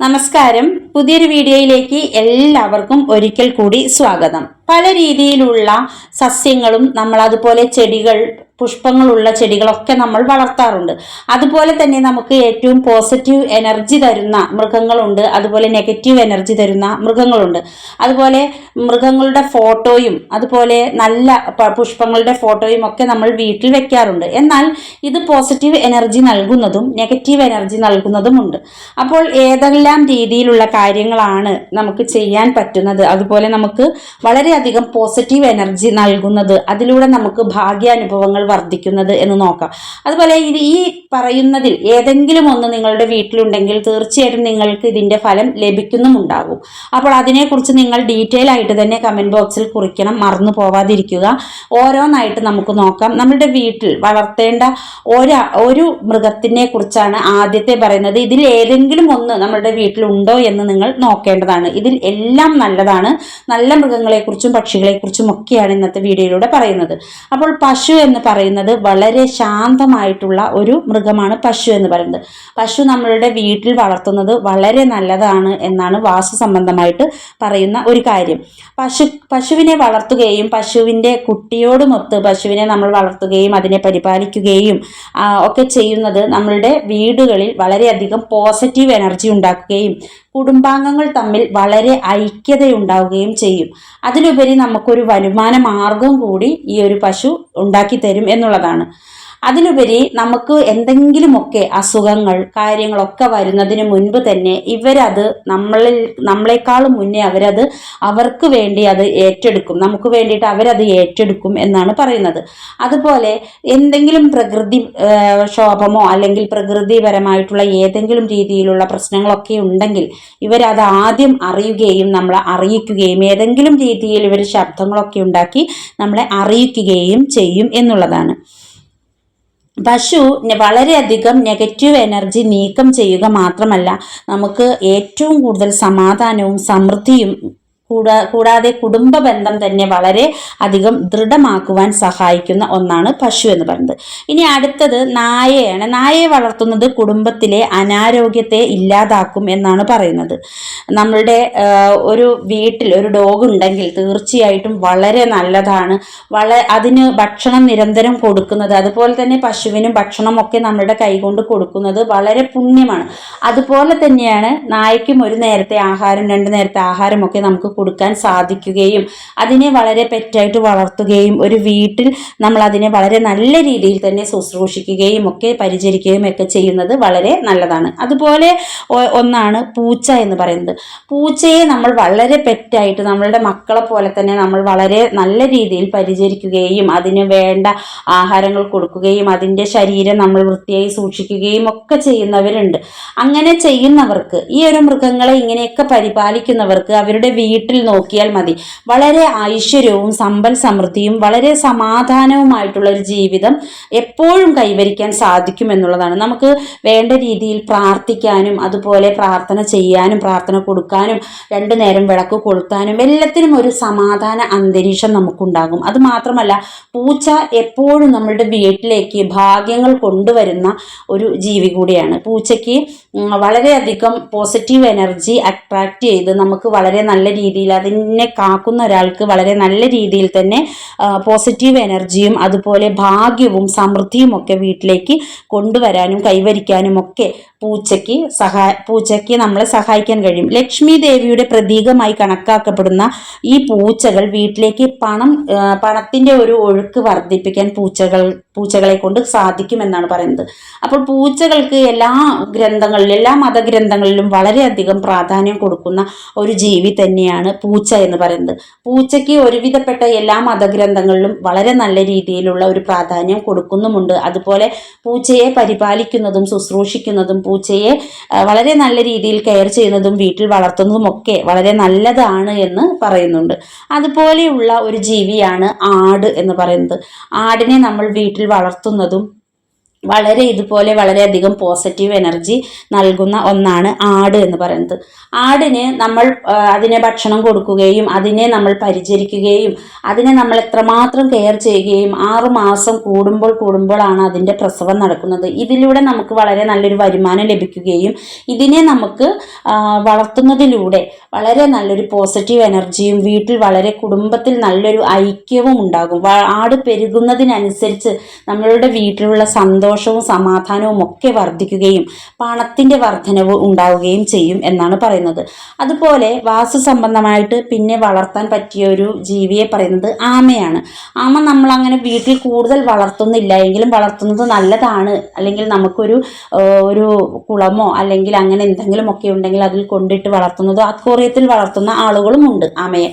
നമസ്കാരം. പുതിയൊരു വീഡിയോയിലേക്ക് എല്ലാവർക്കും ഒരിക്കൽ കൂടി സ്വാഗതം. പല രീതിയിലുള്ള സസ്യങ്ങളും നമ്മൾ അതുപോലെ ചെടികൾ പുഷ്പങ്ങളുള്ള ചെടികളൊക്കെ നമ്മൾ വളർത്താറുണ്ട്. അതുപോലെ തന്നെ നമുക്ക് ഏറ്റവും പോസിറ്റീവ് എനർജി തരുന്ന മൃഗങ്ങളുണ്ട്. അതുപോലെ നെഗറ്റീവ് എനർജി തരുന്ന മൃഗങ്ങളുണ്ട്. അതുപോലെ മൃഗങ്ങളുടെ ഫോട്ടോയും അതുപോലെ നല്ല പുഷ്പങ്ങളുടെ ഫോട്ടോയും ഒക്കെ നമ്മൾ വീട്ടിൽ വെക്കാറുണ്ട്. എന്നാൽ ഇത് പോസിറ്റീവ് എനർജി നൽകുന്നതും നെഗറ്റീവ് എനർജി നൽകുന്നതുമുണ്ട്. അപ്പോൾ ഏതെല്ലാം രീതിയിലുള്ള കാര്യങ്ങളാണ് നമുക്ക് ചെയ്യാൻ പറ്റുന്നത്? അതുപോലെ നമുക്ക് വളരെയധികം പോസിറ്റീവ് എനർജി നൽകുന്നത്. അതിലൂടെ നമുക്ക് ഭാഗ്യാനുഭവങ്ങൾ വർദ്ധിക്കുന്നത് എന്ന് നോക്കാം. അതുപോലെ ഇത് ഈ പറയുന്നതിൽ ഏതെങ്കിലും ഒന്ന് നിങ്ങളുടെ വീട്ടിലുണ്ടെങ്കിൽ തീർച്ചയായിട്ടും നിങ്ങൾക്ക് ഇതിന്റെ ഫലം ലഭിക്കുന്നുമുണ്ടാകും. അപ്പോൾ അതിനെക്കുറിച്ച് നിങ്ങൾ ഡീറ്റെയിൽ ആയിട്ട് തന്നെ കമന്റ് ബോക്സിൽ കുറിക്കണം. മറന്നു പോവാതിരിക്കുക. ഓരോന്നായിട്ട് നമുക്ക് നോക്കാം. നമ്മുടെ വീട്ടിൽ വളർത്തേണ്ട ഒരു ഒരു മൃഗത്തിനെ കുറിച്ചാണ് ആദ്യത്തെ പറയുന്നത്. ഇതിൽ ഏതെങ്കിലും ഒന്ന് നമ്മുടെ വീട്ടിലുണ്ടോ എന്ന് നിങ്ങൾ നോക്കേണ്ടതാണ്. ഇതിൽ എല്ലാം നല്ലതാണ്. നല്ല മൃഗങ്ങളെക്കുറിച്ചും പക്ഷികളെക്കുറിച്ചും ഒക്കെയാണ് ഇന്നത്തെ വീഡിയോയിലൂടെ പറയുന്നത്. അപ്പോൾ പശു എന്ന് പറയുന്നത് വളരെ ശാന്തമായിട്ടുള്ള ഒരു മൃഗമാണ് പശു എന്ന് പറയുന്നത്. പശു നമ്മളുടെ വീട്ടിൽ വളർത്തുന്നത് വളരെ നല്ലതാണ് എന്നാണ് വാസ്തു സംബന്ധമായിട്ട് പറയുന്ന ഒരു കാര്യം. പശു പശുവിനെ വളർത്തുകയും പശുവിന്റെ കുട്ടിയോടുമൊത്ത് പശുവിനെ നമ്മൾ വളർത്തുകയും അതിനെ പരിപാലിക്കുകയും ഒക്കെ ചെയ്യുന്നത് നമ്മളുടെ വീടുകളിൽ വളരെയധികം പോസിറ്റീവ് എനർജി ഉണ്ടാക്കുകയും കുടുംബാംഗങ്ങൾ തമ്മിൽ വളരെ ഐക്യതയുണ്ടാവുകയും ചെയ്യും. അതിലുപരി നമുക്കൊരു വരുമാന മാർഗം കൂടി ഈ ഒരു പശു ഉണ്ടാക്കി തരും എന്നുള്ളതാണ്. അതിലുപരി നമുക്ക് എന്തെങ്കിലുമൊക്കെ അസുഖങ്ങൾ കാര്യങ്ങളൊക്കെ വരുന്നതിന് മുൻപ് തന്നെ ഇവരത് നമ്മളിൽ നമ്മളെക്കാളും മുന്നേ അവരത് അവർക്ക് വേണ്ടി അത് ഏറ്റെടുക്കും. നമുക്ക് വേണ്ടിയിട്ട് അവരത് ഏറ്റെടുക്കും എന്നാണ് പറയുന്നത്. അതുപോലെ എന്തെങ്കിലും പ്രകൃതി ക്ഷോഭമോ അല്ലെങ്കിൽ പ്രകൃതിപരമായിട്ടുള്ള ഏതെങ്കിലും രീതിയിലുള്ള പ്രശ്നങ്ങളൊക്കെ ഉണ്ടെങ്കിൽ ഇവരത് ആദ്യം അറിയുകയും നമ്മളെ അറിയിക്കുകയും ഏതെങ്കിലും രീതിയിൽ ഇവർ ശബ്ദങ്ങളൊക്കെ ഉണ്ടാക്കി നമ്മളെ അറിയിക്കുകയും ചെയ്യും എന്നുള്ളതാണ്. പശു വളരെയധികം നെഗറ്റീവ് എനർജി നീക്കം ചെയ്യുക മാത്രമല്ല നമുക്ക് ഏറ്റവും കൂടുതൽ സമാധാനവും സമൃദ്ധിയും കൂടാ കൂടാതെ കുടുംബ ബന്ധം തന്നെ വളരെ അധികം ദൃഢമാക്കുവാൻ സഹായിക്കുന്ന ഒന്നാണ് പശു എന്ന് പറയുന്നത്. ഇനി അടുത്തത് നായയാണ്. നായയെ വളർത്തുന്നത് കുടുംബത്തിലെ അനാരോഗ്യത്തെ ഇല്ലാതാക്കും എന്നാണ് പറയുന്നത്. നമ്മളുടെ ഒരു വീട്ടിൽ ഒരു ഡോഗ് ഉണ്ടെങ്കിൽ തീർച്ചയായിട്ടും വളരെ നല്ലതാണ്. വള അതിന് ഭക്ഷണം നിരന്തരം കൊടുക്കുന്നത് അതുപോലെ തന്നെ പശുവിനും ഭക്ഷണമൊക്കെ നമ്മുടെ കൈകൊണ്ട് കൊടുക്കുന്നത് വളരെ പുണ്യമാണ്. അതുപോലെ തന്നെയാണ് നായയ്ക്കും ഒരു നേരത്തെ ആഹാരം രണ്ട് നേരത്തെ ആഹാരമൊക്കെ നമുക്ക് കൊടുക്കാൻ സാധിക്കുകയും അതിനെ വളരെ പെറ്റായിട്ട് വളർത്തുകയും ഒരു വീട്ടിൽ നമ്മൾ അതിനെ വളരെ നല്ല രീതിയിൽ തന്നെ ശുശ്രൂഷിക്കുകയും ഒക്കെ പരിചരിക്കുകയും ഒക്കെ ചെയ്യുന്നത് വളരെ നല്ലതാണ്. അതുപോലെ ഒന്നാണ് പൂച്ച എന്ന് പറയുന്നത്. പൂച്ചയെ നമ്മൾ വളരെ പെറ്റായിട്ട് നമ്മളുടെ മക്കളെ പോലെ തന്നെ നമ്മൾ വളരെ നല്ല രീതിയിൽ പരിചരിക്കുകയും അതിന് വേണ്ട ആഹാരങ്ങൾ കൊടുക്കുകയും അതിന്റെ ശരീരം നമ്മൾ വൃത്തിയായി സൂക്ഷിക്കുകയും ഒക്കെ ചെയ്യുന്നവരുണ്ട്. അങ്ങനെ ചെയ്യുന്നവർക്ക് ഈ ഒരു മൃഗങ്ങളെ ഇങ്ങനെയൊക്കെ പരിപാലിക്കുന്നവർക്ക് അവരുടെ വീട്ടിൽ നോക്കിയാൽ മതി. വളരെ ഐശ്വര്യവും സമ്പൽ സമൃദ്ധിയും വളരെ സമാധാനവുമായിട്ടുള്ള ഒരു ജീവിതം എപ്പോഴും കൈവരിക്കാൻ സാധിക്കുമെന്നുള്ളതാണ് നമുക്ക് വേണ്ട രീതിയിൽ പ്രാർത്ഥിക്കാനും അതുപോലെ പ്രാർത്ഥന ചെയ്യാനും പ്രാർത്ഥന കൊടുക്കാനും രണ്ടു നേരം വിളക്ക് കൊളുത്താനും എല്ലാത്തിനും ഒരു സമാധാന അന്തരീക്ഷം നമുക്കുണ്ടാകും. അത് മാത്രമല്ല പൂച്ച എപ്പോഴും നമ്മളുടെ വീട്ടിലേക്ക് ഭാഗ്യങ്ങൾ കൊണ്ടുവരുന്ന ഒരു ജീവി കൂടിയാണ്. പൂച്ചയ്ക്ക് വളരെയധികം പോസിറ്റീവ് എനർജി അട്രാക്റ്റ് ചെയ്ത് നമുക്ക് വളരെ നല്ല രീതിയിൽ അതിനെ കാക്കുന്ന ഒരാൾക്ക് വളരെ നല്ല രീതിയിൽ തന്നെ പോസിറ്റീവ് എനർജിയും അതുപോലെ ഭാഗ്യവും സമൃദ്ധിയും ഒക്കെ വീട്ടിലേക്ക് കൊണ്ടുവരാനും കൈവരിക്കാനും ഒക്കെ പൂച്ചയ്ക്ക് സഹായ പൂച്ചയ്ക്ക് നമ്മളെ സഹായിക്കാൻ കഴിയും. ലക്ഷ്മി ദേവിയുടെ പ്രതീകമായി കണക്കാക്കപ്പെടുന്ന ഈ പൂച്ചകൾ വീട്ടിലേക്ക് പണം പണത്തിന്റെ ഒരു ഒഴുക്ക് വർദ്ധിപ്പിക്കാൻ പൂച്ചകൾ പൂച്ചകളെ കൊണ്ട് സാധിക്കുമെന്നാണ് പറയുന്നത്. അപ്പോൾ പൂച്ചകൾക്ക് എല്ലാ ഗ്രന്ഥങ്ങളിലും എല്ലാ മതഗ്രന്ഥങ്ങളിലും വളരെയധികം പ്രാധാന്യം കൊടുക്കുന്ന ഒരു ജീവി തന്നെയാണ് പൂച്ച എന്ന് പറയുന്നത്. പൂച്ചയ്ക്ക് ഒരുവിധപ്പെട്ട എല്ലാ മതഗ്രന്ഥങ്ങളിലും വളരെ നല്ല രീതിയിലുള്ള ഒരു പ്രാധാന്യം കൊടുക്കുന്നുമുണ്ട്. അതുപോലെ പൂച്ചയെ പരിപാലിക്കുന്നതും ശുശ്രൂഷിക്കുന്നതും പൂച്ചയെ വളരെ നല്ല രീതിയിൽ കെയർ ചെയ്യുന്നതും വീട്ടിൽ വളർത്തുന്നതും ഒക്കെ വളരെ നല്ലതാണ് എന്ന് പറയുന്നുണ്ട്. അതുപോലെയുള്ള ഒരു ജീവിയാണ് ആട് എന്ന് പറയുന്നത്. ആടിനെ നമ്മൾ വീട്ടിൽ വളർത്തുന്നതും വളരെ ഇതുപോലെ വളരെയധികം പോസിറ്റീവ് എനർജി നൽകുന്ന ഒന്നാണ് ആട് എന്ന് പറയുന്നത്. ആടിന് നമ്മൾ അതിനെ ഭക്ഷണം കൊടുക്കുകയും അതിനെ നമ്മൾ പരിചരിക്കുകയും അതിനെ നമ്മൾ എത്രമാത്രം കെയർ ചെയ്യുകയും ആറ് മാസം കൂടുമ്പോൾ കൂടുമ്പോഴാണ് അതിന്റെ പ്രസവം നടക്കുന്നത്. ഇതിലൂടെ നമുക്ക് വളരെ നല്ലൊരു വരുമാനം ലഭിക്കുകയും ഇതിനെ നമുക്ക് വളർത്തുന്നതിലൂടെ വളരെ നല്ലൊരു പോസിറ്റീവ് എനർജിയും വീട്ടിൽ വളരെ കുടുംബത്തിൽ നല്ലൊരു ഐക്യവും ഉണ്ടാകും. ആട് പെരുകുന്നതിനനുസരിച്ച് നമ്മളുടെ വീട്ടിലുള്ള സന്തോഷവും സമാധാനവും ഒക്കെ വർദ്ധിക്കുകയും പണത്തിന്റെ വർധനവ് ഉണ്ടാവുകയും ചെയ്യും എന്നാണ് പറയുന്നത്. അതുപോലെ വാസു സംബന്ധമായിട്ട് പിന്നെ വളർത്താൻ പറ്റിയ ഒരു ജീവിയെ പറയുന്നത് ആമയാണ്. ആമ നമ്മൾ അങ്ങനെ വീട്ടിൽ കൂടുതൽ വളർത്തുന്നില്ല എങ്കിലും വളർത്തുന്നത് നല്ലതാണ്. അല്ലെങ്കിൽ നമുക്കൊരു ഒരു കുളമോ അല്ലെങ്കിൽ അങ്ങനെ എന്തെങ്കിലും ഒക്കെ ഉണ്ടെങ്കിൽ അതിൽ കൊണ്ടിട്ട് വളർത്തുന്നതോ അക്വോറിയത്തിൽ വളർത്തുന്ന ആളുകളും ഉണ്ട് ആമയെ.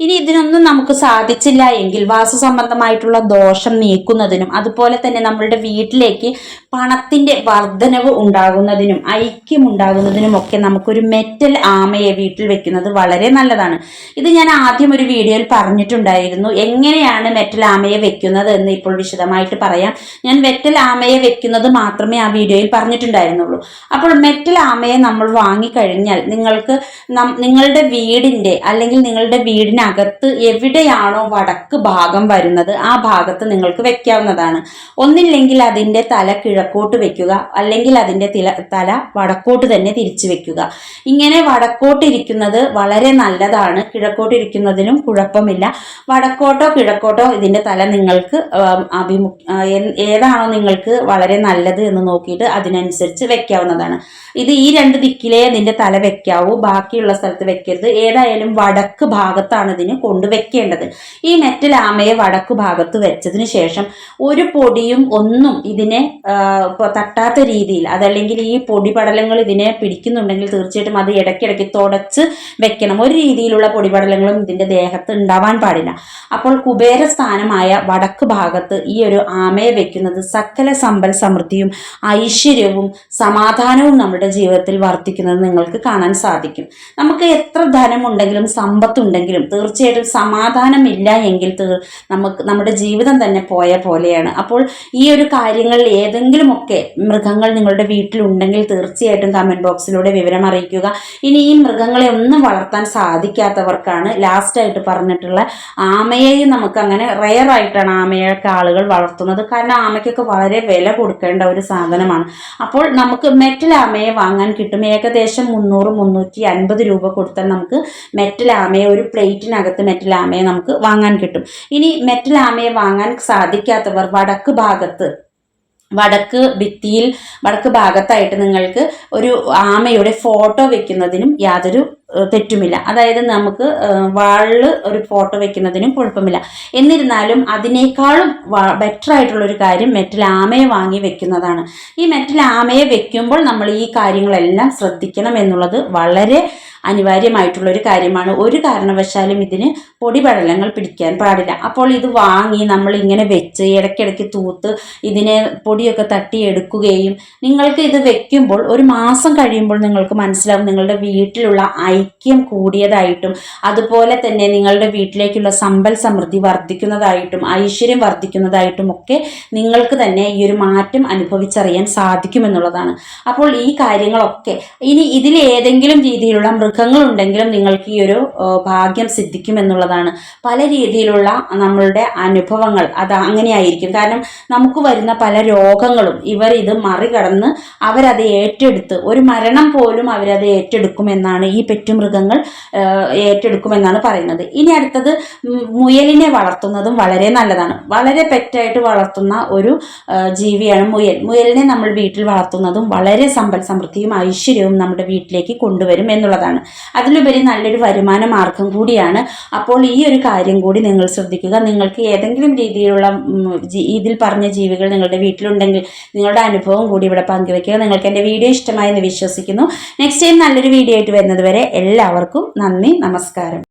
ഇനി ഇതിനൊന്നും നമുക്ക് സാധിച്ചില്ല എങ്കിൽ വാസു സംബന്ധമായിട്ടുള്ള ദോഷം നീക്കുന്നതിനും അതുപോലെ തന്നെ നമ്മളുടെ വീട്ടിലേക്ക് പണത്തിന്റെ വർധനവ് ഉണ്ടാകുന്നതിനും ഐക്യം ഉണ്ടാകുന്നതിനും ഒക്കെ നമുക്കൊരു മെറ്റൽ ആമയെ വീട്ടിൽ വെക്കുന്നത് വളരെ നല്ലതാണ്. ഇത് ഞാൻ ആദ്യം ഒരു വീഡിയോയിൽ പറഞ്ഞിട്ടുണ്ടായിരുന്നു. എങ്ങനെയാണ് മെറ്റൽ ആമയെ വെക്കുന്നത് എന്ന് ഇപ്പോൾ വിശദമായിട്ട് പറയാം. ഞാൻ മെറ്റൽ ആമയെ വെക്കുന്നത് മാത്രമേ ആ വീഡിയോയിൽ പറഞ്ഞിട്ടുണ്ടായിരുന്നുള്ളൂ. അപ്പോൾ മെറ്റൽ ആമയെ നമ്മൾ വാങ്ങിക്കഴിഞ്ഞാൽ നിങ്ങൾക്ക് നിങ്ങളുടെ വീടിന്റെ അല്ലെങ്കിൽ നിങ്ങളുടെ വീടിനകത്ത് എവിടെയാണോ വടക്ക് ഭാഗം വരുന്നത് ആ ഭാഗത്ത് നിങ്ങൾക്ക് വെക്കാവുന്നതാണ്. ഒന്നില്ലെങ്കിൽ അതിന്റെ തല കിഴക്കോട്ട് വെക്കുക അല്ലെങ്കിൽ അതിന്റെ തില തല വടക്കോട്ട് തന്നെ തിരിച്ചു വെക്കുക. ഇങ്ങനെ വടക്കോട്ടിരിക്കുന്നത് വളരെ നല്ലതാണ്. കിഴക്കോട്ടിരിക്കുന്നതിനും കുഴപ്പമില്ല. വടക്കോട്ടോ കിഴക്കോട്ടോ ഇതിന്റെ തല നിങ്ങൾക്ക് അഭിമു ഏതാണോ നിങ്ങൾക്ക് വളരെ നല്ലത് എന്ന് നോക്കിയിട്ട് അതിനനുസരിച്ച് വെക്കാവുന്നതാണ്. ഇത് ഈ രണ്ട് ദിക്കിലേ ഇതിന്റെ തല വെക്കാവൂ ബാക്കിയുള്ള സ്ഥലത്ത് വെക്കരുത്. ഏതായാലും വടക്ക് ഭാഗത്താണ് ഇതിന് കൊണ്ടുവെക്കേണ്ടത് ഈ മെറ്റൽ ആമയെ വടക്ക് ഭാഗത്ത് വെച്ചതിന് ശേഷം ഒരു പൊടിയും ഒന്നും ഇതിനെ തട്ടാത്ത രീതിയിൽ അതല്ലെങ്കിൽ ഈ പൊടിപടലങ്ങൾ ഇതിനെ പിടിക്കുന്നുണ്ടെങ്കിൽ തീർച്ചയായിട്ടും അത് ഇടയ്ക്കിടയ്ക്ക് തുടച്ച് വെക്കണം. ഒരു രീതിയിലുള്ള പൊടിപടലങ്ങളും ഇതിന്റെ ദേഹത്ത് ഉണ്ടാവാൻ പാടില്ല. അപ്പോൾ കുബേര സ്ഥാനമായ വടക്ക് ഭാഗത്ത് ഈ ഒരു ആമയെ വെക്കുന്നത് സകല സമ്പൽ സമൃദ്ധിയും ഐശ്വര്യവും സമാധാനവും നമ്മുടെ ജീവിതത്തിൽ വർദ്ധിക്കുന്നത് നിങ്ങൾക്ക് കാണാൻ സാധിക്കും. നമുക്ക് എത്ര ധനമുണ്ടെങ്കിലും സമ്പത്തുണ്ടെങ്കിലും തീർച്ചയായിട്ടും സമാധാനമില്ല എങ്കിൽ തീർ- നമുക്ക് നമ്മുടെ ജീവിതം തന്നെ പോയ പോലെയാണ്. അപ്പോൾ ഈ ഒരു കാര്യങ്ങളിൽ ഏതെങ്കിലുമൊക്കെ മൃഗങ്ങൾ നിങ്ങളുടെ വീട്ടിലുണ്ടെങ്കിൽ തീർച്ചയായിട്ടും കമന്റ് ബോക്സിലൂടെ വിവരം അറിയിക്കുക. ഇനി ഈ മൃഗങ്ങളെ ഒന്നും വളർത്താൻ സാധിക്കാത്തവർക്കാണ് ലാസ്റ്റായിട്ട് പറഞ്ഞിട്ടുള്ള ആമയെയും നമുക്ക് അങ്ങനെ റെയർ ആയിട്ടാണ് ആമയൊക്കെ ആളുകൾ വളർത്തുന്നത്. കാരണം ആമയ്ക്കൊക്കെ വളരെ വില കൊടുക്കേണ്ട ഒരു സാധനമാണ്. അപ്പോൾ നമുക്ക് മെറ്റൽ ആമയെ വാങ്ങാൻ കിട്ടും. ഏകദേശം മുന്നൂറ് മുന്നൂറ്റി അൻപത് രൂപ കൊടുത്താൽ നമുക്ക് മെറ്റൽ ആമയെ ഒരു പ്ലേറ്റിനകത്ത് മെറ്റൽ ആമയെ നമുക്ക് വാങ്ങാൻ കിട്ടും. ഇനി മെറ്റൽ ആമയെ വാങ്ങാൻ സാധിക്കാത്തവർ വടക്ക് ഭാഗത്ത് വടക്ക് ഭിത്തിയിൽ വടക്ക് ഭാഗത്തായിട്ട് നിങ്ങൾക്ക് ഒരു ആമയുടെ ഫോട്ടോ വെക്കുന്നതിനും യാതൊരു തെറ്റുമില്ല. അതായത് നമുക്ക് വാളിൽ ഒരു ഫോട്ടോ വെക്കുന്നതിനും കുഴപ്പമില്ല. എന്നിരുന്നാലും അതിനേക്കാളും ബെറ്റർ ആയിട്ടുള്ള ഒരു കാര്യം മെറ്റൽ ആമയെ വാങ്ങി വെക്കുന്നതാണ്. ഈ മെറ്റൽ ആമയെ വെക്കുമ്പോൾ നമ്മൾ ഈ കാര്യങ്ങളെല്ലാം ശ്രദ്ധിക്കണം എന്നുള്ളത് വളരെ അനിവാര്യമായിട്ടുള്ള ഒരു കാര്യമാണ്. ഒരു കാരണവശാലും ഇതിന് പൊടിപടലങ്ങൾ പിടിക്കാൻ പാടില്ല. അപ്പോൾ ഇത് വാങ്ങി നമ്മൾ ഇങ്ങനെ വെച്ച് ഇടയ്ക്കിടയ്ക്ക് തൂത്ത് ഇതിനെ പൊടിയൊക്കെ തട്ടിയെടുക്കുകയും നിങ്ങൾക്ക് ഇത് വെക്കുമ്പോൾ ഒരു മാസം കഴിയുമ്പോൾ നിങ്ങൾക്ക് മനസ്സിലാവും നിങ്ങളുടെ വീട്ടിലുള്ള ഐക്യം കൂടിയതായിട്ടും അതുപോലെ തന്നെ നിങ്ങളുടെ വീട്ടിലേക്കുള്ള സമ്പൽ സമൃദ്ധി വർദ്ധിക്കുന്നതായിട്ടും ഐശ്വര്യം വർദ്ധിക്കുന്നതായിട്ടും ഒക്കെ നിങ്ങൾക്ക് തന്നെ ഈ ഒരു മാറ്റം അനുഭവിച്ചറിയാൻ സാധിക്കുമെന്നുള്ളതാണ്. അപ്പോൾ ഈ കാര്യങ്ങളൊക്കെ ഇനി ഇതിൽ ഏതെങ്കിലും രീതിയിലുള്ള മൃഗങ്ങളുണ്ടെങ്കിലും നിങ്ങൾക്ക് ഈ ഒരു ഭാഗ്യം സിദ്ധിക്കുമെന്നുള്ളതാണ് പല രീതിയിലുള്ള നമ്മളുടെ അനുഭവങ്ങൾ അത് അങ്ങനെയായിരിക്കും. കാരണം നമുക്ക് വരുന്ന പല രോഗങ്ങളും ഇവർ ഇത് മറികടന്ന് അവരത് ഏറ്റെടുത്ത് ഒരു മരണം പോലും അവരത് ഏറ്റെടുക്കുമെന്നാണ് ഈ പെറ്റുമൃഗങ്ങൾ ഏറ്റെടുക്കുമെന്നാണ് പറയുന്നത്. ഇനി അടുത്തത് മുയലിനെ വളർത്തുന്നതും വളരെ നല്ലതാണ്. വളരെ പെറ്റായിട്ട് വളർത്തുന്ന ഒരു ജീവിയാണ് മുയൽ. മുയലിനെ നമ്മൾ വീട്ടിൽ വളർത്തുന്നതും വളരെ സമ്പൽ സമൃദ്ധിയും ഐശ്വര്യവും നമ്മുടെ വീട്ടിലേക്ക് കൊണ്ടുവരും എന്നുള്ളതാണ്. അതിലുപരി നല്ലൊരു വരുമാന മാർഗം കൂടിയാണ്. അപ്പോൾ ഈ ഒരു കാര്യം കൂടി നിങ്ങൾ ശ്രദ്ധിക്കുക. നിങ്ങൾക്ക് ഏതെങ്കിലും രീതിയിലുള്ള ഇതിൽ പറഞ്ഞ ജീവികൾ നിങ്ങളുടെ വീട്ടിലുണ്ടെങ്കിൽ നിങ്ങളുടെ അനുഭവം കൂടി ഇവിടെ പങ്കുവെക്കുക നിങ്ങൾക്ക് എന്റെ വീഡിയോ ഇഷ്ടമായി എന്ന് വിശ്വസിക്കുന്നു. നെക്സ്റ്റ് ടൈം നല്ലൊരു വീഡിയോ ആയിട്ട് വരുന്നതുവരെ എല്ലാവർക്കും നന്ദി നമസ്കാരം.